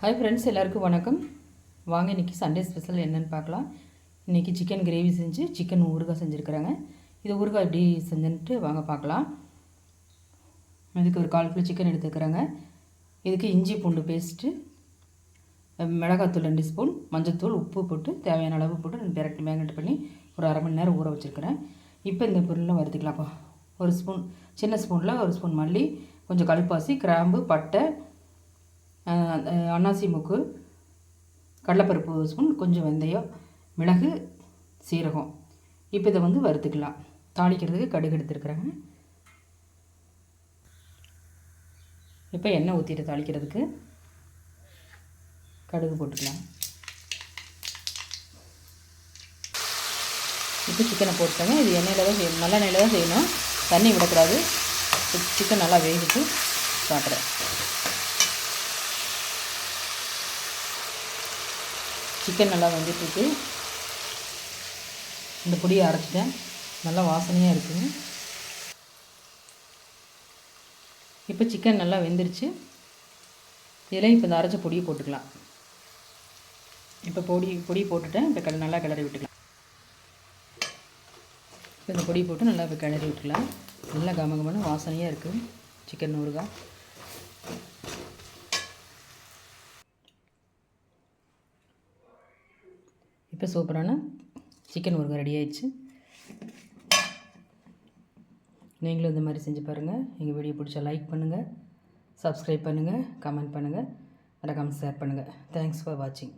Hi friends எல்லாருக்கும் வணக்கம். வாங்க இன்றைக்கி சண்டே ஸ்பெஷல் என்னென்னு பார்க்கலாம். இன்றைக்கி சிக்கன் கிரேவி செஞ்சு சிக்கன் ஊறுகாய் செஞ்சுருக்குறாங்க. இது ஊறுகாய் எப்படி செஞ்சுன்ட்டு வாங்க பார்க்கலாம். இதுக்கு ஒரு கால் கிலோ சிக்கன் எடுத்துக்கிறாங்க இதுக்கு இஞ்சி பூண்டு பேஸ்ட்டு மிளகாத்தூள் ரெண்டு ஸ்பூன் மஞ்சத்தூள் உப்பு போட்டு தேவையான அளவு போட்டு ரெண்டு பெரட்டு மேக்னெட் பண்ணி ஒரு அரை மணி நேரம் ஊற வச்சுருக்கிறேன். இப்போ இந்த பொருள்லாம் வறுத்துக்கலாம் ஒரு ஸ்பூன் சின்ன ஸ்பூனில் ஒரு ஸ்பூன் மல்லி கொஞ்சம் கல்பாசி கிராம்பு பட்டை அன்னாசி மூக்கு கடலைப்பருப்பு ஒரு ஸ்பூன் கொஞ்சம் வெந்தயம் மிளகு சீரகம். இப்போ இதை வந்து வறுத்துக்கலாம். தாளிக்கிறதுக்கு கடுகு எடுத்துருக்குறாங்க இப்போ எண்ணெய் ஊற்றிட்டு தாளிக்கிறதுக்கு கடுகு போட்டுக்கலாம். இப்போ சிக்கனை போட்டாங்க இது எண்ணெயில் தான் செய்யணும். நல்ல எண்ணெயில் தான் செய்யணும். தண்ணி விடக்கூடாது. சிக்கன் நல்லா வேகிட்டு காட்டுறேன் சிக்கன் நல்லா வந்துட்டுருக்கு. இந்த பொடியை அரைச்சிட்டேன். நல்லா வாசனையாக இருக்குங்க இப்போ சிக்கன் நல்லா வெந்துருச்சு. இதில் இப்போ இந்த அரைச்ச பொடியை போட்டுக்கலாம். இப்போ பொடி பொடி போட்டுட்டேன். இப்போ கடை நல்லா கிளறி விட்டுக்கலாம். இப்போ இந்த பொடி போட்டு நல்லா இப்போ கிளறி விட்டுக்கலாம். நல்லா கம கமகமான வாசனையாக இருக்குது சிக்கன் ஊறுகாய் இப்போ சூப்பரான சிக்கன் ஊறுகாய் ரெடி ஆயிடுச்சு. நீங்களும் இந்த மாதிரி செஞ்சு பாருங்கள் எங்கள் வீடியோ பிடிச்சா லைக் பண்ணுங்கள் சப்ஸ்கிரைப் பண்ணுங்கள் கமெண்ட் பண்ணுங்கள் மறக்காமல் ஷேர் பண்ணுங்கள் தேங்க்ஸ் ஃபார் வாட்சிங்